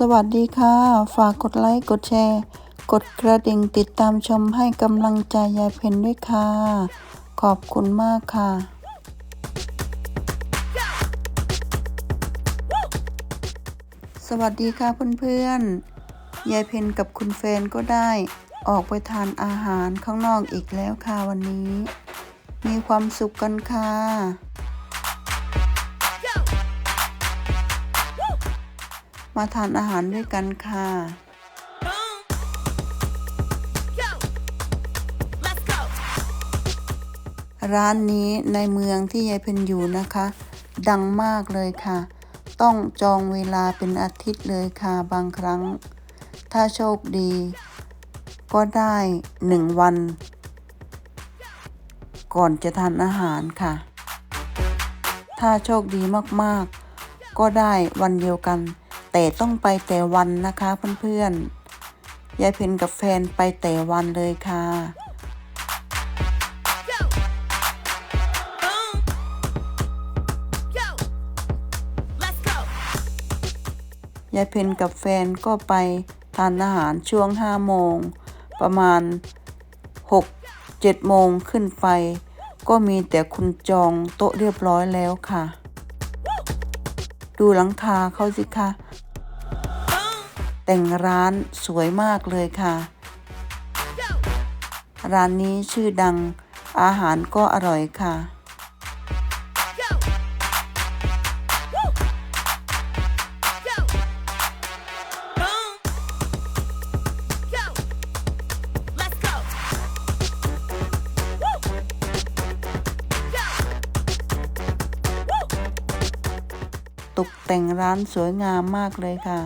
สวัสดีค่ะ ฝากกดไลค์ กดแชร์ กดกระดิ่งติดตามชมให้กำลังใจยายเพนด้วยค่ะ ขอบคุณมากค่ะสวัสดีค่ะเพื่อนๆ ยายเพนกับคุณแฟนก็ได้ ออกไปทานอาหารข้างนอกอีกแล้วค่ะวันนี้ มีความสุขกันค่ะ มาทานอาหารด้วยกันค่ะร้านนี้ในเมืองที่ยายเพนอยู่นะคะ ดังมากเลยค่ะ ต้องจองเวลาเป็นอาทิตย์เลยค่ะบางครั้ง ถ้าโชคดี ก็ได้หนึ่งวัน ก่อนจะทานอาหารค่ะ ถ้าโชคดีมากๆ ก็ได้วันเดียวกัน แต่ต้องไปแต่วันนะคะเพื่อนๆยายเพนกับแฟนไปแต่วันเลยค่ะยายเพนกับแฟนก็ไปทานอาหารช่วงห้าโมง ประมาณหกเจ็ดโมงขึ้นไป ก็มีแต่คุณจองโต๊ะเรียบร้อยแล้วค่ะ ดูหลังคาเขาสิคะ แต่งร้านสวยมากเลยค่ะ Go. ร้านนี้ชื่อดังอาหารก็อร่อยค่ะ Go. Woo. Go. Boom. Go. Let's go. Woo. Go. Woo. ตกแต่งร้านสวยงามมากเลยค่ะ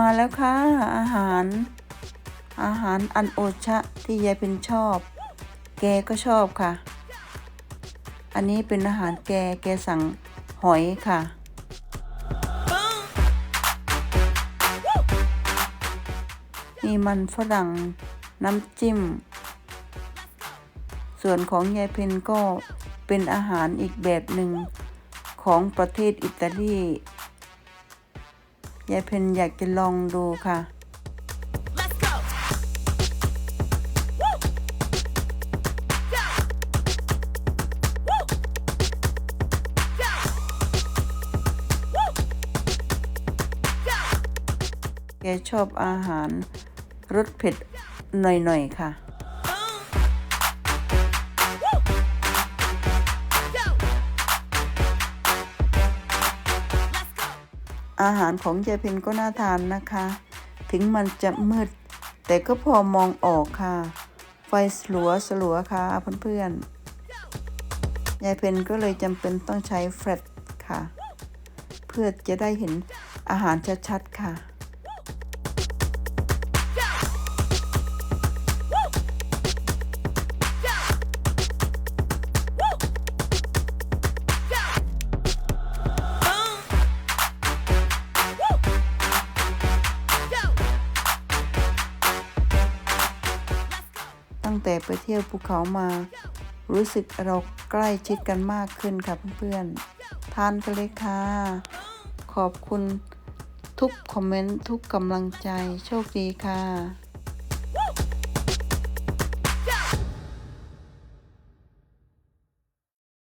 มาแล้วค่ะ อาหาร อาหารอันโอชะที่ยายเป็นชอบ แกก็ชอบค่ะ อันนี้เป็นอาหารแกแกสั่งหอยค่ะ Boom. มีมันฝรั่งน้ำจิ้ม ส่วนของยายเพนก็เป็นอาหารอีกแบบหนึ่งของประเทศอิตาลี ยายเพนอยากจะลองดูค่ะ Let's go. Woo. Go. Woo. Go. Woo. Go. แกชอบอาหารรสเผ็ดหน่อยๆค่ะ อาหารของยายเพนก็น่าทานนะคะ ถึงมันจะมืด แต่ก็พอมองออกค่ะ ไฟสลัวสลัวค่ะเพื่อนๆยายเพนก็เลยจำเป็นต้องใช้แฟลชค่ะ เพื่อจะได้เห็นอาหารชัดๆค่ะ ตั้งแต่ไปเที่ยวภูเขามา รู้สึกเราใกล้ชิดกันมากขึ้นค่ะเพื่อนๆ ทานกันเลยค่ะ ขอบคุณทุกคอมเมนต์ทุกกำลังใจโชคดีค่ะ